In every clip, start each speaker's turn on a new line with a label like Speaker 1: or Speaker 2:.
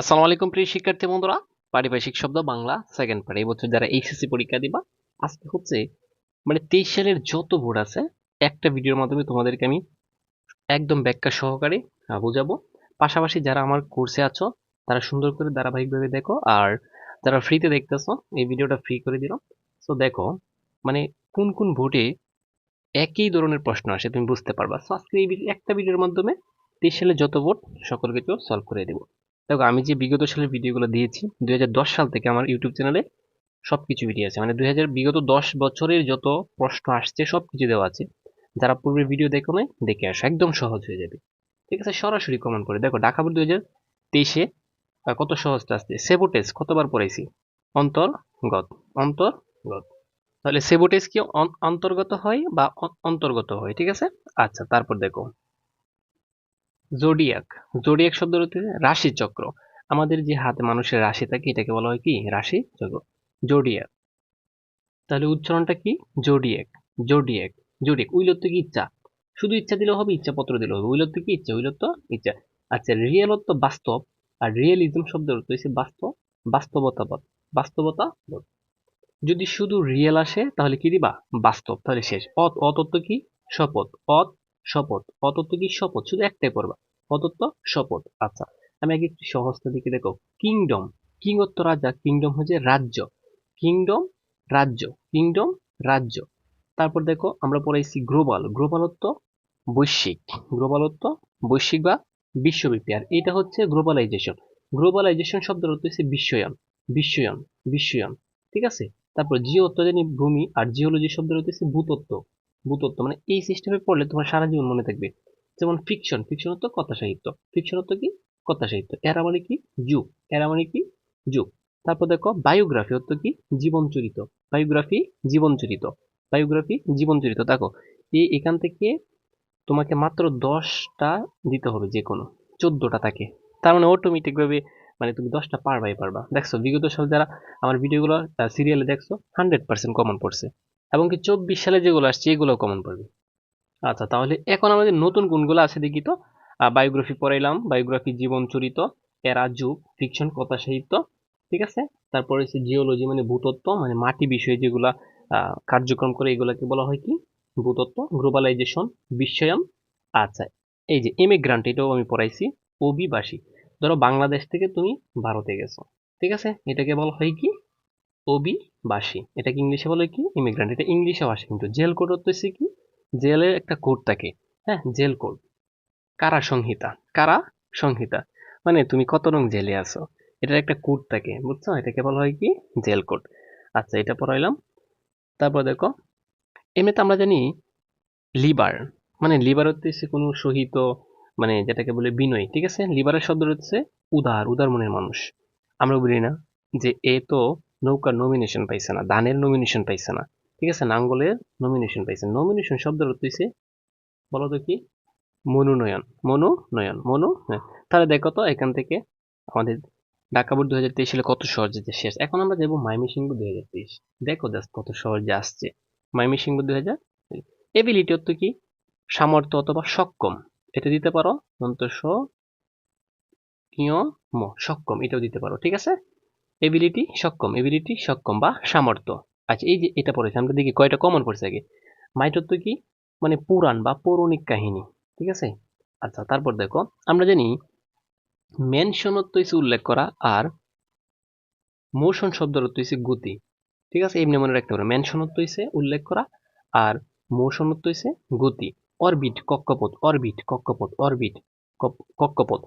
Speaker 1: আসসালামু আলাইকুম প্রিয় শিক্ষার্থী বন্ধুরা। পারিভাষিক শব্দ বাংলা সেকেন্ড পার্ট এই বছর যারা এইচএসসি পরীক্ষা দিবা, আজকে হচ্ছে মানে তেইশ সালের যত বোর্ড আছে, একটা ভিডিওর মাধ্যমে তোমাদেরকে আমি একদম ব্যাখ্যা সহকারে বোঝাবো। পাশাপাশি যারা আমার কোর্সে আছো, তারা সুন্দর করে ধারাবাহিকভাবে দেখো, আর যারা ফ্রিতে দেখতেছো, এই ভিডিওটা ফ্রি করে দিলাম। সো দেখো মানে কোন কোন বোর্ডে একই ধরনের প্রশ্ন আসে, তুমি বুঝতে পারবা। সো আজকে এই একটা ভিডিওর মাধ্যমে তেইশ সালের যত বোর্ড সকল কিছু সলভ করে দেবো। দেখো, আমি যে বিগত সালের ভিডিওগুলো দিয়েছি, দুই হাজার দশ সাল থেকে আমার ইউটিউব চ্যানেলে সবকিছু ভিডিও আছে। মানে দুই হাজার বিগত দশ বছরের যত প্রশ্ন আসছে, সবকিছু দেওয়া আছে। যারা পূর্বের ভিডিও দেখো নাই, দেখে আসো, একদম সহজ হয়ে যাবে। ঠিক আছে, সরাসরি কমেন্ট করে। দেখো, ঢাকা বোর্ড দুই হাজার তেইশে কত সহজটা আসছে? সেবোটেজ কতবার পড়াইছি? অন্তর্গত অন্তর্গত। তাহলে সেবোটেজ কি অন্তর্গত হয় বা অন্তর্গত হয়? ঠিক আছে? আচ্ছা তারপর দেখো। জোডিয়াক। জোডিয়াক শব্দ হচ্ছে রাশি চক্র। আমাদের যে হাতে মানুষের রাশি থাকে, এটাকে বলা হয় কি? রাশি চক্র। জোডিয়াক। তাহলে উচ্চারণটা কি? জোডিয়াক। জোডিয়াক। জোডিয়াক। উইলত্ব কি? ইচ্ছা। শুধু ইচ্ছা দিলেও হবে ইচ্ছা পত্র দিলেও হবে। উইলত্ব কি? ইচ্ছা। উইলত্ব ইচ্ছা। আচ্ছা রিয়েলত্ব বাস্তব আর রিয়েলিজম শব্দের অর্থ হচ্ছে বাস্তব বাস্তবতাবোধ বাস্তবতাবোধ যদি শুধু রিয়েল আসে, তাহলে কি দিবা? বাস্তব। তাহলে শেষ। অত অতত্ব কি? শপথ অত শপথ। অতত্ব কি শপথ? শুধু একটাই পড়বা অতত্ব শপথ। আচ্ছা আমি আগে একটু সহজটা দিকে দেখো। কিংডম কিংত্ব রাজা, কিংডম হচ্ছে রাজ্য। কিংডম রাজ্য। কিংডম, রাজ্য। তারপর দেখো, আমরা পড়াইছি গ্লোবাল। গ্লোবালত্ব, বৈশ্বিক। গ্লোবালত্ব, বৈশ্বিক বা বিশ্বব্যাপী। আর এটা হচ্ছে গ্লোবালাইজেশন। গ্লোবালাইজেশন শব্দের অর্থ হচ্ছে বিশ্বায়ন বিশ্বায়ন বিশ্বায়ন ঠিক আছে? তারপর জিওত্ব জানি ভূমি আর জিওলজি শব্দের অর্থ হচ্ছে ভূতত্ত্ব। ভূতত্ত্ব মানে এই সিস্টেমে পড়লে তোমার সারা জীবন মনে থাকবে। যেমন ফিকশন ফিকশন অর্থ কথা সাহিত্য। ফিকশন অর্থ কি? কথা সাহিত্য। এরা মানে কি? যুগ। এরা মানে কি? যুগ। তারপর দেখো বায়োগ্রাফি অর্থ কি? জীবন চরিত। বায়োগ্রাফি জীবন চরিত। বায়োগ্রাফি জীবন চরিত। দেখো এই এখান থেকে তোমাকে মাত্র দশটা দিতে হবে যে কোনো। চোদ্দটা থাকে। তার মানে অটোমেটিকভাবে মানে তুমি দশটা পারবাই পারবা। দেখছ, বিগত সাল যারা আমার ভিডিওগুলো সিরিয়ালে দেখছ হান্ড্রেড পার্সেন্ট কমন পড়ছে। এবং কি চব্বিশ সালে যেগুলো আসছে, এগুলো কমন পড়বে আচ্ছা তাহলে এখন আমাদের নতুন কোনগুলো আছে দেখি তো। বায়োগ্রাফি পড়াইলাম বায়োগ্রাফি জীবন চরিত এরা যুগ ফিকশন কথা সাহিত্য, ঠিক আছে? তারপরে হচ্ছে জিওলজি মানে ভূতত্ত্ব মানে মাটি বিষয়ে যেগুলা কার্যক্রম করে এগুলাকে বলা হয় কি? ভূতত্ত্ব গ্লোবালাইজেশন বিশ্বায়ন আচ্ছা এই যে এম এমিগ্রান্ট এটাও আমি পড়াইছি, অভিবাসী। ধরো বাংলাদেশ থেকে তুমি ভারতে গেছো, ঠিক আছে? এটাকে বলা হয় কি? অভিবাসী এটাকে ইংলিশে বলে কি? ইমিগ্রান্ট এটা ইংলিশে আসে কিন্তু। জেল কোড হচ্ছে কি? জেলের একটা কোড থাকে হ্যাঁ? Jail code. কারা সংহিতা? কারা সংহিতা? মানে তুমি কত রং জেলে আছো? এটার একটা কোড থাকে, বুঝছ? এটাকে বলা হয় কি? Jail code. আচ্ছা এটা পড়াইলাম। তারপর দেখো, এমনিতে আমরা জানি লিবার মানে লিবার হচ্ছে কোনো সহিত মানে যেটাকে বলে বিনয়, ঠিক আছে? লিবারের শব্দ হচ্ছে উদার উদার মনের মানুষ। আমরা বলি না যে এ তো নৌকার নমিনেশন পাইছে না, ধানের নমিনেশন পাইছে না। ঠিক আছে, নাঙ্গলের নমিনেশন পাইছে। নমিনেশন শব্দের অর্থ হচ্ছে বলো তো কি? মনোনয়ন মনোনয়ন, মনো তাহলে দেখো তো, এখান থেকে আমাদের ঢাকা বোর্ড দু হাজার তেইশ সালে কত সহজে শেষ। এখন আমরা যাব মাইমিসিংহ দুই হাজার তেইশ। দেখো জাস্ট কত সহজে আসছে। মাইমিসিংহ দুই হাজার এবিলিটি অর্থ কি? সামর্থ্য অথবা সক্ষম। এটা দিতে পারো অন্তঃস ম, সক্ষম। এটাও দিতে পারো, ঠিক আছে? এবিলিটি সক্ষম এবিলিটি সক্ষম বা সামর্থ্য। আচ্ছা এই যে এটা পড়েছে, আমরা দেখি কয়টা কমন পড়ছে আগে। মাইট অর্থ কি? মানে পুরাণ বা পৌরাণিক কাহিনী, ঠিক আছে? আচ্ছা তারপর দেখো, আমরা জানি মেনশন অর্থ হচ্ছে উল্লেখ করা, আর মোশন শব্দের অর্থ হচ্ছে গতি, ঠিক আছে? এমনি মনে রাখতে পারো মেনশন অর্থ হচ্ছে উল্লেখ করা, আর মোশন অর্থ হচ্ছে গতি অরবিট কক্ষপথ অরবিট কক্ষপথ অরবিট কক্ষপথ।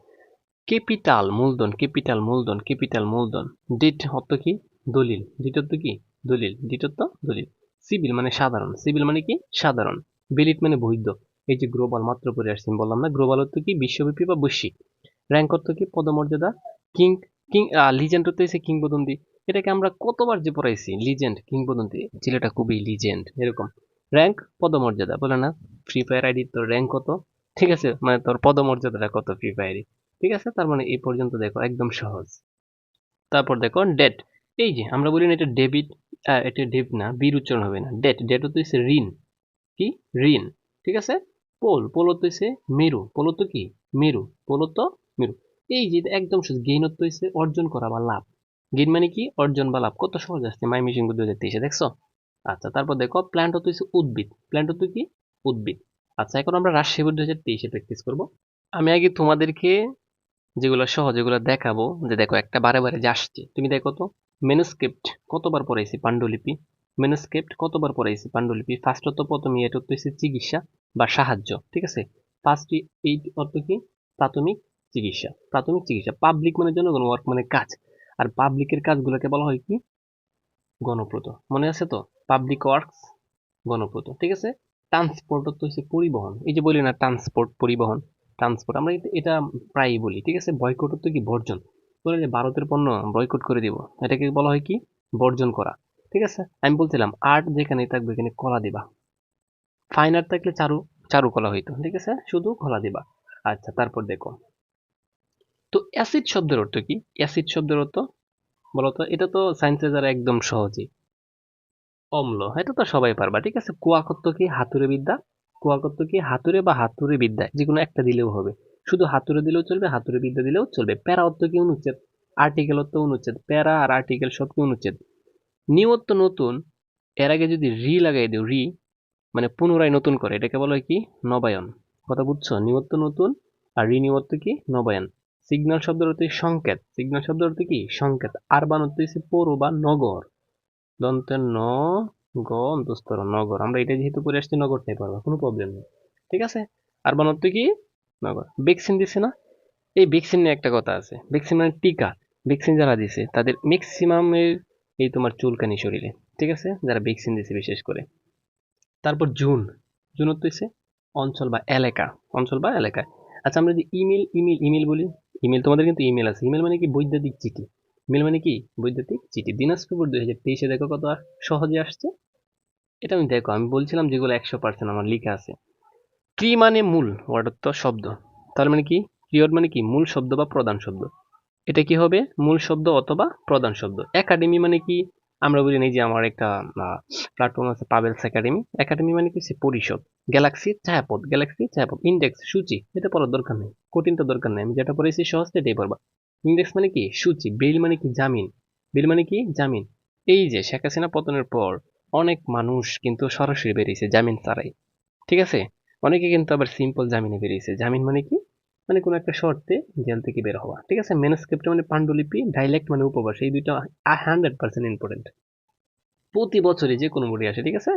Speaker 1: ক্যাপিটাল মূলধন ক্যাপিটাল মূলধন ক্যাপিটাল মূলধন ডিট অর্থ কি? দলিল। ডিট অর্থ কি? দলিল। ডিট দলিল। সিভিল মানে সাধারণ। সিভিল মানে কি? সাধারণ। বিলিট মানে বৈধ। এই যে গ্লোবাল মাত্র পরে আসছি বললাম না? গ্লোবাল অর্থ কি? বিশ্বব্যাপী বা বৈশ্বিক। র্যাঙ্ক অর্থ কি? পদমর্যাদা। কিং কিং লিজেন্ড অর্থ হচ্ছে কিংবদন্তি। এটাকে আমরা কতবার যে পড়াইছি? লিজেন্ড কিংবদন্তি। ছেলেটা খুবই লিজেন্ড এরকম। র্যাঙ্ক পদমর্যাদা। বলে না? ফ্রি ফায়ার আইডি তোর র্যাঙ্ক কত? ঠিক আছে? মানে তোর পদমর্যাদাটা কত ফ্রি ফায়ারই ঠিক আছে? তার মানে এই পর্যন্ত দেখো, একদম সহজ। তারপর দেখো ডেট এই যে, আমরা বলি না এটা ডেবিট এটা ডেবিট না বীর উচ্চারণ হবে না। ডেট ডেট হচ্ছে হচ্ছে ঋণ। কি? ঋণ। ঠিক আছে? পোল পোল হচ্ছে মেরু। পোল তো কি? মেরু। পোল তো মেরু। এই যে একদম শুধু গেইন অর্থ হয়েছে অর্জন করা বা লাভ। গেইন মানে কি? অর্জন বা লাভ। কত সহজ আসছে মাই মিশিং দু হাজার তেইশে, দেখছ? আচ্ছা তারপর দেখো প্ল্যান্ট অর্থ হচ্ছে উদ্ভিদ। প্ল্যান্ট অর্থ কি? উদ্ভিদ। আচ্ছা এখন আমরা রাজশাহী দু হাজার তেইশে প্র্যাকটিস করব। আমি আগে তোমাদেরকে যেগুলো সহজ, এগুলো দেখাবো যে দেখো একটা বারে বারে যে আসছে। তুমি দেখো তো মেনুস্ক্রিপ্ট কতবার পড়াইছি পাণ্ডুলিপি? মেনুস্ক্রিপ্ট কতবার পড়াইছি পাণ্ডুলিপি? ফার্স্ট অর্থ প্রথমে, এটা হচ্ছে চিকিৎসা বা সাহায্য, ঠিক আছে? ফার্স্ট এই অর্থ কি? প্রাথমিক চিকিৎসা প্রাথমিক চিকিৎসা। পাবলিক মানে জনগণ ওয়ার্ক মানে কাজ। আর পাবলিকের কাজগুলোকে বলা হয় কি? গণপ্রত। মনে আছে তো? পাবলিক ওয়ার্কস গণপ্রত, ঠিক আছে? ট্রান্সপোর্ট হচ্ছে পরিবহন। এই যে বলি না ট্রান্সপোর্ট পরিবহন ট্রান্সপোর্ট আমরা এটা প্রায়ই বলি, ঠিক আছে? বয়কট তো কি? বর্জন। বলে যে ভারতের পণ্য বয়কট করে দিব, এটাকে বলা হয় কি? বর্জন করা, ঠিক আছে? আমি বলছিলাম আর্ট যেখানে থাকবে, এখানে কলা দিবা। ফাইন আর্ট থাকলে চারু চারু কলা হইতো, ঠিক আছে? শুধু কলা দিবা। আচ্ছা তারপর দেখো। তো অ্যাসিড শব্দের অর্থ কি? অ্যাসিড শব্দের অর্থ, বলতো, এটা তো সায়েন্সে যারা একদম সহজই। অম্ল, এটা তো সবাই পারবা, ঠিক আছে? কুয়াকত্ত কি? হাতুড়ে বিদ্যা। কুয়াকত্ত কি? হাতুড়ে বা হাতুড়ে বিদ্যা যে কোনো একটা দিলেও হবে। শুধু হাতুড়ে দিলেও চলবে, হাতুড়ে বিদ্যা দিলেও চলবে। প্যারা অর্থ কি অনুচ্ছেদ? আর্টিকেল অর্থ অনুচ্ছেদ। প্যারা আর আর্টিকেল সব কি অনুচ্ছেদ? নিয়ত্ত নতুন, এর আগে যদি রি লাগাই দিও, রি মানে পুনরায় নতুন করে, এটাকে বলা হয় কি? নবায়ন। কথা বুঝছ? নিয়ত্ত নতুন আর রিনিউত্ব কি? নবায়ন। সিগন্যাল শব্দ অর্থ সংকেত। সিগন্যাল শব্দ অর্থ কি? সংকেত। আরবান অর্থ হচ্ছে পৌর বা নগর। দন্তের ন গ অন্তস্তর নগর। আমরা এটা যেহেতু করে আসছি নগরটাই পারব, কোনো প্রবলেম নেই। ঠিক আছে? আরবান অর্থ কি? নগর। ভ্যাকসিন দিছে না? এই ভ্যাকসিন নিয়ে একটা কথা আছে। ভ্যাকসিন মানে টিকা। ভ্যাকসিন যারা দিছে, তাদের ম্যাক্সিমামের এই তোমার চুলকানি শরীরে। ঠিক আছে? যারা ভ্যাকসিন দিছে বিশেষ করে। তারপর জুন। জুন হচ্ছে অঞ্চল বা এলাকা। অঞ্চল বা এলাকা। আচ্ছা আমরা যদি ইমেল ইমেল ইমেল বলি, ইমেল তোমাদের কিন্তু ইমেল আছে। ইমেল মানে কি? বৈদ্যুতিক চিঠি। ইমেল মানে কি? বৈদ্যুতিক চিঠি। দিনাজপুর দুই হাজার তেইশে দেখো কত সহজে আসছে? এটা আমি দেখো, আমি বলছিলাম যেগুলো একশো পার্সেন্ট আমার লিখা আছে। ক্রি মানে মূল? ওয়ার্ড তো শব্দ। তার মানে কি? ক্রিয়ড মানে কি? মূল শব্দ বা প্রধান শব্দ। এটা কি হবে? মূল শব্দ অথবা প্রধান শব্দ। একাডেমি মানে কি? আমরা বলি এই যে আমার একটা প্ল্যাটফর্ম আছে পাবেলস একাডেমি একাডেমি মানে কি? পরিষদ। গ্যালাক্সি ছায়াপথ। গ্যালাক্সি ছায়াপথ। ইন্ডেক্স সূচি। এটা পড়ার দরকার নেই। কঠিনটা দরকার নেই। আমি যেটা পড়েছি, সহজ এটাই পড়বা। ইন্ডেক্স মানে কি? সূচি। বিল মানে কি? জামিন। বিল মানে কি? জামিন। এই যে শেখ হাসিনা পতনের পর অনেক মানুষ কিন্তু সরাসরি বেরিয়েছে জামিন ছাড়াই। ঠিক আছে? অনেকে কিন্তু আবার সিম্পল জামিনে বেরিয়েছে। জামিন মানে কি? মানে কোনো একটা শর্তে জেল থেকে বের হওয়া। ঠিক আছে? ম্যানুস্ক্রিপ্ট মানে পাণ্ডুলিপি ডাইলেক্ট মানে উপভাষা এই দুইটা হান্ড্রেড পার্সেন্ট ইম্পর্টেন্ট প্রতি বছরে যে কোনো বডি আসে, ঠিক আছে?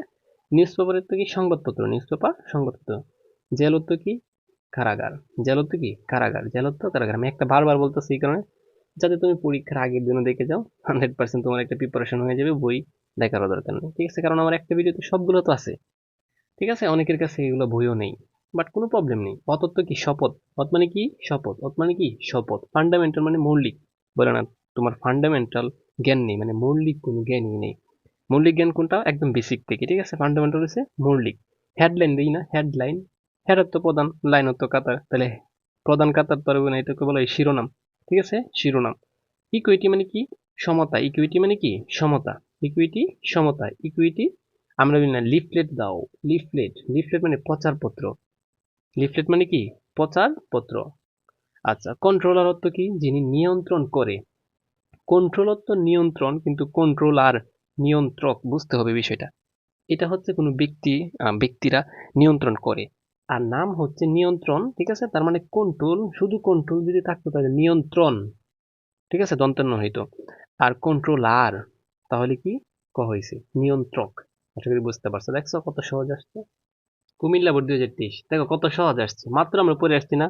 Speaker 1: নিউজ পেপারের তো কি? সংবাদপত্র নিউজ পেপার সংবাদপত্র। জেলত তো কি? কারাগার। জেলত তো কি? কারাগার। জেলত তো কারাগার। আমি একটা বারবার বলতেছি এই কারণে। যাতে তুমি পরীক্ষার আগের দিনও দেখে যাও হান্ড্রেড পার্সেন্ট তোমার একটা প্রিপারেশন হয়ে যাবে, বই দেখারও দরকার নেই। ঠিক আছে, কারণ আমার একটা ভিডিওতে সবগুলো তো আছে। ঠিক আছে, অনেকের কাছে এগুলো বইও নেই। বাট কোনো প্রবলেম নেই। অতত্ব কি শপথ? অত মানে কি শপথ? অত মানে কি শপথ? ফান্ডামেন্টাল মানে মৌলিক। বলে না, তোমার ফান্ডামেন্টাল জ্ঞান নেই। মানে মৌলিক কোনো জ্ঞানই নেই। মৌলিক জ্ঞান কোনটা? একদম বেসিক থেকে। ঠিক আছে ফান্ডামেন্টাল হচ্ছে মৌলিক। হেডলাইন দিই না হেডলাইন হেডার তো প্রধান লাইন তো কাতার। তাহলে প্রধান কাতার তো না, এটাকে বলা হয় শিরোনাম। ঠিক আছে, শিরোনাম। ইকুইটি মানে কি? সমতা। ইকুইটি মানে কি? সমতা। ইকুইটি সমতা ইকুইটি আমরা বলি না লিফলেট দাও লিফলেট লিফলেট মানে প্রচারপত্র লিফলেট মানে কি? প্রচারপত্র আচ্ছা কন্ট্রোলার অর্থ কি? যিনি নিয়ন্ত্রণ করে। কন্ট্রোলার তো নিয়ন্ত্রণ, কিন্তু কন্ট্রোলার নিয়ন্ত্রক বুঝতে হবে বিষয়টা। এটা হচ্ছে কোনো ব্যক্তি ব্যক্তিরা নিয়ন্ত্রণ করে। আর নাম হচ্ছে নিয়ন্ত্রণ, ঠিক আছে? তার মানে কন্ট্রোল শুধু কন্ট্রোল যদি থাকতো তাহলে নিয়ন্ত্রণ, ঠিক আছে? দন্তন্য হইতো আর কন্ট্রোলার তাহলে কি? ক হয়েছে নিয়ন্ত্রক। আশা করি বুঝতে পারছ দেখছ কত সহজ আসছে? কুমিল্লা বোর্ড দুই হাজার তেইশ। দেখো কত সহজ আসছে। মাত্র আমরা পড়ে আসছি না।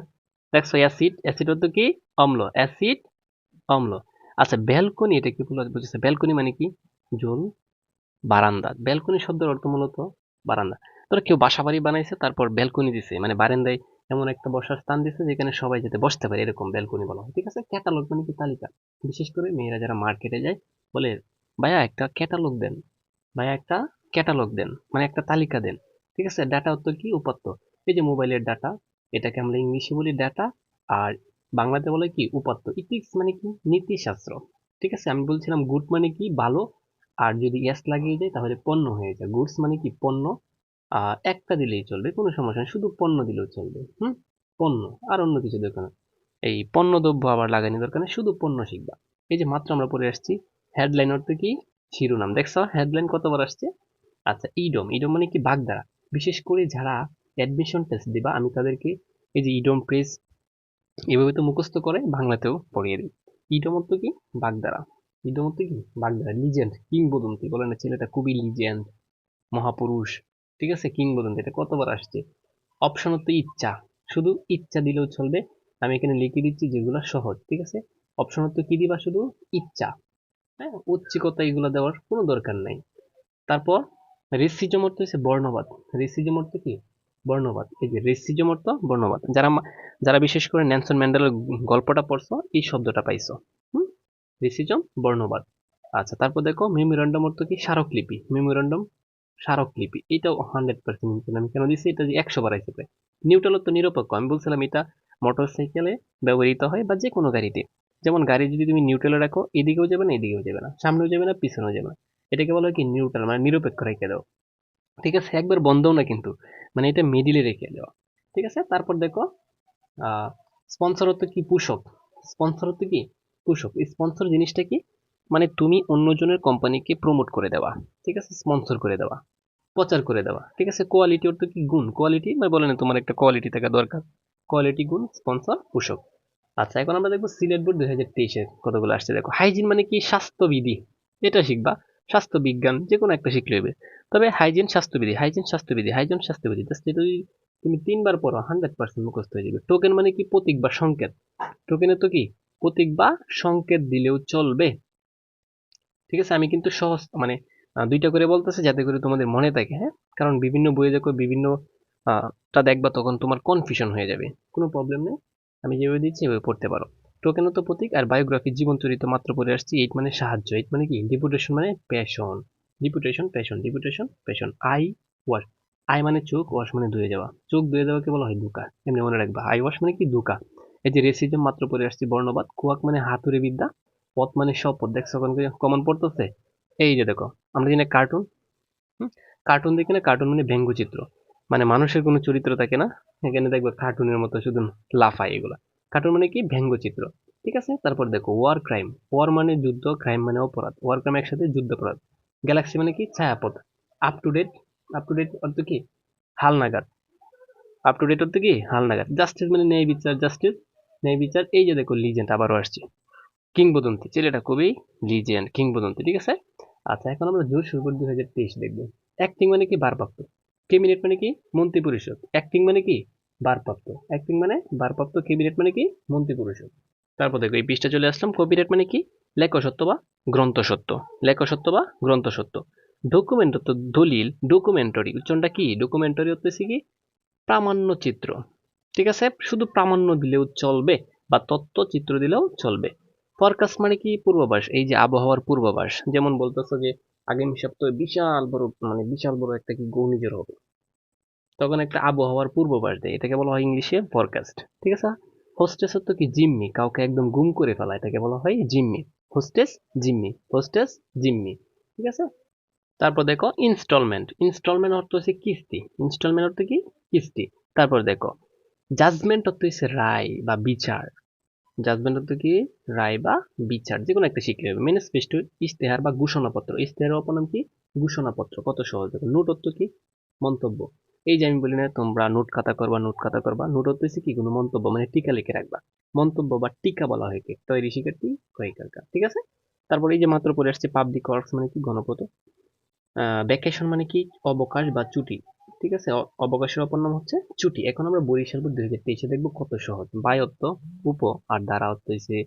Speaker 1: দেখছ অ্যাসিড। অ্যাসিড হতো কি? অম্ল। অ্যাসিড, অম্ল। আচ্ছা ব্যালকনি এটা কি বুঝেছে ব্যালকনি মানে কি? জোন বারান্দা। ব্যালকনি শব্দের অর্থ মূলত বারান্দা। ধরো কেউ বাসা বাড়ি বানাইছে, তারপর ব্যালকনি দিছে। মানে বারান্দায় এমন একটা বসার স্থান দিছে, যেখানে সবাই যেতে বসতে পারে, এরকম ব্যালকনি বলা হয়। ঠিক আছে? ক্যাটালগ মানে কি তালিকা। বিশেষ করে মেয়েরা যারা মার্কেটে যায়, বলে ভাইয়া একটা ক্যাটালগ দেন। ভাইয়া একটা ক্যাটালগ দেন মানে একটা তালিকা দেন। ঠিক আছে? ডাটা অর্থ কি? উপাত্ত। এই যে মোবাইলের ডাটা এটাকে আমরা ইংলিশে বলি ডাটা আর বাংলাতে বলে কি? উপাত্ত। ইথিক্স মানে কি? নীতিশাস্ত্র। ঠিক আছে? আমি বলছিলাম গুড মানে কি? ভালো। আর যদি এস লাগিয়ে যায় তাহলে পণ্য হয়ে যায়। গুডস মানে কি? পণ্য। একটা দিলেই চলবে, কোনো সমস্যা শুধু পণ্য দিলেও চলবে। হুম? পণ্য। আর অন্য কিছু দেখো এই পণ্য দ্রব্য আবার লাগানি দরকার শুধু পণ্য শিখবা। এই যে মাত্র আমরা পড়ে আসছি হেডলাইন অর্থ কি? শিরোনাম। দেখছ? হেডলাইন কতবার আসছে? আচ্ছা ইডম। ইডম মানে কি? বাগধারা বিশেষ করে যারা অ্যাডমিশন টেস্ট দিবা, আমি তাদেরকে এই যে ইডম প্রেস এভাবে তো মুখস্থ করে বাংলাতেও পড়িয়ে দিই। ইডম অর্থ কি? বাগধারা ইডম অর্থ কি? বাগধারা লিজেন্ড কিংবদন্তি। বলে না, ছেলেটা খুবই লিজেন্ড মহাপুরুষ। ঠিক আছে? কিংবদন্তি। এটা কতবার আসছে? অপশন হচ্ছে ইচ্ছা। শুধু ইচ্ছা দিলেও চলবে। আমি এখানে লিখে দিচ্ছি যেগুলো সহজ। ঠিক আছে? অপশন হচ্ছে কি দিবা শুধু? ইচ্ছা। হ্যাঁ ঐচ্ছিকতা এগুলো দেওয়ার কোনো দরকার নাই। তারপর রেসিজম অর্থ হচ্ছে বর্ণবাদ। রেসিজম অর্থ কি? বর্ণবাদ। এই যে রেসিজম অর্থ বর্ণবাদ। যারা যারা বিশেষ করে ন্যানসন ম্যান্ডেলের গল্পটা পড়ছো, এই শব্দটা পাইছো। হুম? রেসিজম, বর্ণবাদ। আচ্ছা তারপর দেখো মেমোরান্ডাম অর্থ কি? স্মারকলিপি। মেমোরান্ডাম, স্মারকলিপি। এটাও হান্ড্রেড পার্সেন্ট আমি কেন দিচ্ছি এটা যে একশো বার হিসেবে নিউট্রাল তো নিরপেক্ষ। আমি বলছিলাম এটা মোটর সাইকেলে ব্যবহৃত হয় বা যে কোনো গাড়িতে। যেমন গাড়ি যদি তুমি নিউট্রালে রাখো, এদিকেও যাবে না, এদিকেও যাবে না। সামনেও যাবে না, পিছনেও যাবে না। এটাকে বলা হয় কি? নিউট্রাল মানে নিরপেক্ষ রেখে দাও। ঠিক আছে? একবার বন্ধও না কিন্তু। মানে এটা মিডিলে রেখে দেওয়া ঠিক আছে? তারপর দেখো স্পন্সর হতো কি? পুষক। স্পন্সর হতো কি? পুষক। স্পন্সর জিনিসটা কি? মানে তুমি অন্যজনের কোম্পানিকে প্রমোট করে দেওয়া। ঠিক আছে? স্পন্সর করে দেওয়া। প্রচার করে দেওয়া। ঠিক আছে? কোয়ালিটি অর্থ কি? গুণ। কোয়ালিটি মানে বলে না তোমার একটা কোয়ালিটি থাকা দরকার। কোয়ালিটি গুণ স্পন্সর পোষক। আচ্ছা এখন আমরা দেখব সিলেট বোর্ড দুই হাজার তেইশের কতগুলো আসছে। দেখো, হাইজিন মানে কি? স্বাস্থ্যবিধি। এটা শিখবা। স্বাস্থ্য বিজ্ঞান যে কোনো একটা শিখলে হবে। তবে হাইজিন স্বাস্থ্যবিধি হাইজিন স্বাস্থ্যবিধি হাইজিন স্বাস্থ্যবিধি যদি তুমি তিনবার পড়ো হান্ড্রেড পার্সেন্ট মুখস্থ হয়ে যাবে। টোকেন মানে কি? প্রতীক বা সংকেত। টোকেনে তো কি? প্রতীক বা সংকেত দিলেও চলবে। ঠিক আছে? আমি কিন্তু সহজ মানে দুইটা করে বলতেছে যাতে করে তোমাদের মনে থাকে হ্যাঁ? কারণ বিভিন্ন বইয়ে দেখো বিভিন্ন তা দেখবা তখন তোমার কনফিউশন হয়ে যাবে। কোনো প্রবলেম নেই। আমি যেভাবে দিচ্ছি, এভাবে পড়তে পারো। টোকেনত প্রতীক আর বায়োগ্রাফি জীবন চরিত্র মাত্র পড়ে আসছি এইট মানে সাহায্য এইট মানে কি? ডিপুটেশন মানে passion deputation passion deputation passion eye wash eye মানে চোখ ওয়াশ মানে ধুয়ে যাওয়া। চোখ ধুয়ে যাওয়াকে বলা হয় দুকা। এমনি মনে রাখবা আই ওয়াশ মানে কি? দুকা। এই যে রেসিজম মাত্র পড়ে আসছি, বর্ণবাদ কুয়াক মানে হাতুরে বিদ্যা, পথ মানে সব শপথ। দেখছ কমন পড়তেছে? এই যে দেখো, আমরা জানি কার্টুন কার্টুন দেখি না? কার্টুন মানে ব্যঙ্গচিত্র। মানে মানুষের কোনো চরিত্র থাকে না। এখানে দেখবে কার্টুনের মতো শুধু লাফায় এগুলো। কার্টুন মানে কি? ব্যঙ্গচিত্র ঠিক আছে? তারপর দেখো ওয়ার ক্রাইম ওয়ার মানে যুদ্ধ ক্রাইম মানে অপরাধ। ওয়ার ক্রাইম একসাথে যুদ্ধ, অপরাধ। গ্যালাক্সি মানে কি? ছায়াপথ। Up to date up to date অর্থ কি? হালনাগাদ আপ টু ডেট অর্থ কি? হালনাগাদ জাস্টিস মানে ন্যায় বিচার জাস্টিস ন্যায় বিচার। এই যে দেখো লিজেন্ড আবারও আসছে। কিংবদন্তি। ছেলেটা খুবই লিজেন্ড কিংবদন্তি। ঠিক আছে? আচ্ছা এখন আমরা জোর শুরু করি দুই হাজার তেইশ দেখব। অ্যাক্টিং মানে কি? ভারপ্রাপ্ত। ক্যাবিনেট মানে কি? মন্ত্রী পরিষদ অ্যাক্টিং মানে কি? ভারপ্রাপ্ত। অ্যাক্টিং মানে ভারপ্রাপ্ত ক্যাবিনেট মানে কি? মন্ত্রী পরিষদ তারপর দেখো, এই পৃষ্ঠা চলে আসলাম। কপিরাইট মানে কি? লেখ সত্য বা গ্রন্থ সত্য লেখ সত্য বা গ্রন্থ সত্য ডকুমেন্ট তো দলিল ডকুমেন্টারি উচ্চারণটা কি? ডকুমেন্টারি হচ্ছে কি? প্রামাণ্য চিত্র। ঠিক আছে? শুধু প্রামাণ্য দিলেও চলবে বা তত্ত্ব চিত্র দিলেও চলবে। ফরকাস্ট মানে কি? পূর্বাভাস। এই যে আবহাওয়ার পূর্বাভাস। যেমন বলতেছো যে আগামী সপ্তাহে বিশাল বড় মানে বিশাল বড় একটা কি ঘূর্ণিঝড় হবে। তখন একটা আবহাওয়ার পূর্বাভাস দেয়। এটাকে বলা হয় ইংলিশে ফরকাস্ট ঠিক আছে? হোস্টেস তো কি? জিম্মি, কাউকে একদম গুম করে ফেলা। এটাকে বলা হয় জিম্মি। হোস্টেস জিম্মি। হোস্টেস জিম্মি, ঠিক আছে? তারপর দেখো ইনস্টলমেন্ট ইনস্টলমেন্ট অর্থ হচ্ছে কিস্তি। ইনস্টলমেন্ট অর্থ কি? কিস্তি। তারপর দেখো জাজমেন্ট অর্থ হচ্ছে রায় বা বিচার। জাজমেন্ট অর্থ কি? রায় বা বিচার যে কোনো একটা শিখলে হবে। ম্যানিফেস্টো ইশতেহার বা ঘোষণাপত্র। ইশতেহার অপনাম কি? ঘোষণাপত্র। কত সহজ দেখো। নোট অর্থ কি? মন্তব্য। এই যে আমি বলি না, তোমরা নোট খাতা করবা নোট খাতা করবা। নোট অর্থ কি? কোনো মন্তব্য মানে টিকা লিখে রাখবা। মন্তব্য বা টিকা বলা হয় কি তৈরি শিক্ষার্থী কয়েকার ঠিক আছে? তারপর এই যে মাত্র পড়ে আসছে পাবলিক ওয়ার্কস মানে কি? গণপত ভ্যাকেশন মানে কি? অবকাশ বা ছুটি। ঠিক আছে অবকাশের অপর নাম হচ্ছে ছুটি। এখন আমরা বরিশাল দুই হাজার তেইশে দেখব কত সহজ। বায়ত্ত উপ আর দ্বারা অর্থ হচ্ছে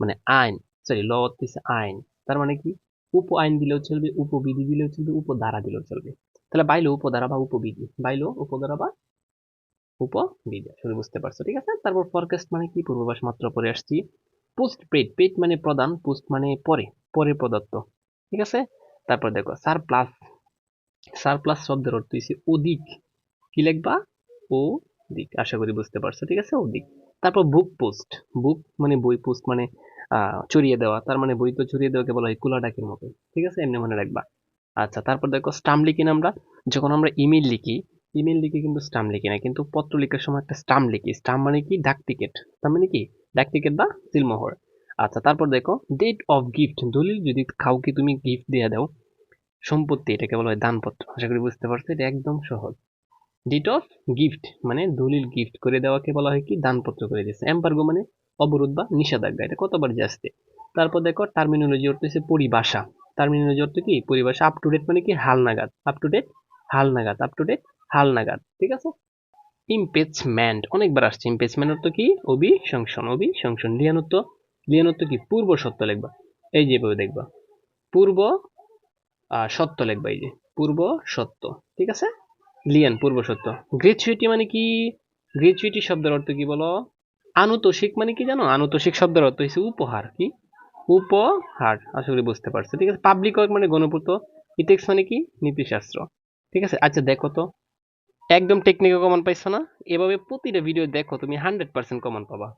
Speaker 1: মানে আইন সরি ল অর্থ হচ্ছে আইন। তার মানে কি? উপ আইন দিলেও চলবে উপবিধি দিলেও চলবে উপধারা দিলেও চলবে। তাহলে বাইলো উপধারা বা উপবিধি বাইলো উপধারা বা উপবিধি শুধু বুঝতে পারছ, ঠিক আছে? তারপর ফরকাস্ট মানে কি? পূর্বাভাস মাত্র পরে আসছি। পোস্ট পেড পেড মানে প্রদান পোস্ট মানে পরে পরে প্রদত্ত, ঠিক আছে? তারপর দেখো সার প্লাস সারপ্লাস শব্দের অর্থ হচ্ছে অধিক। কি লিখবা? ও দিক আশা করি বুঝতে পারছ, ঠিক আছে? অধিক। তারপর বুক পোস্ট বুক মানে বই পোস্ট মানে চড়িয়ে দেওয়া। তার মানে বই তো চড়িয়ে দেওয়াকে বলা হয় কুলা ডাকের মতো। ঠিক আছে? এমনি মনে রাখবা। আচ্ছা তারপর দেখো স্টাম্প লিখি না আমরা। যখন আমরা ইমেল লিখি ইমেল লিখে কিন্তু স্টাম্প লিখি না। কিন্তু পত্র লিখার সময় একটা স্টাম্প লিখি। স্টাম্প মানে কি? ডাক টিকিট তার মানে কি? ডাক টিকিট বা সিলমোহর আচ্ছা তারপর দেখো ডেট অফ গিফট দলিল যদি কাউকে তুমি গিফট দিয়ে দাও সম্পত্তি, এটাকে বলা হয় দানপত্র। আশা করি বুঝতে পারছ, এটা একদম সহজ। ডেট অফ গিফট মানে দলিল গিফট করে দেওয়াকে বলা হয় কি? দানপত্র করে দিয়েছে। এম্পার্গো মানে অবরোধ বা নিষেধাজ্ঞা, এটা কতবার যে আসছে। তারপর দেখো টার্মিনোলজি অর্থ হচ্ছে পরিভাষা। টার্মিনোলজি অর্থ কি? পরিভাষা আপ টু ডেট মানে কি? হাল নাগাদ। আপ টু ডেট হাল নাগাদ। আপ টু ডেট হাল নাগাদ। ঠিক আছে? ইমপেচমেন্ট অনেকবার আসছে। ইমপেচমেন্ট অর্থ কি? অভিশংসন অভিশংসন। লিয়ানত্ব লিয়ানত্ব কি? পূর্ব সত্য লিখবা। এই যেভাবে দেখবা। পূর্ব সত্য লিখবা এই যে, পূর্ব সত্য, ঠিক আছে? লিয়ান, পূর্ব সত্য। গ্রেচুইটি মানে কি? গ্রেচুইটি শব্দের অর্থ কি বলো? আনুতোষিক মানে কি জানো? আনুতোষিক শব্দের অর্থ হচ্ছে উপহার, কি? উপহার, আশা করি বুঝতে পারছ, ঠিক আছে? পাবলিক ওয়ার্ক মানে গণপূর্ত ইটেক্স মানে কি? নীতিশাস্ত্র, ঠিক আছে? আচ্ছা দেখো তো। একদম টেকনিক্যাল কমন পাইছো না? এভাবে প্রতিটা ভিডিও দেখো, তুমি হান্ড্রেড পার্সেন্ট কমন পাবা।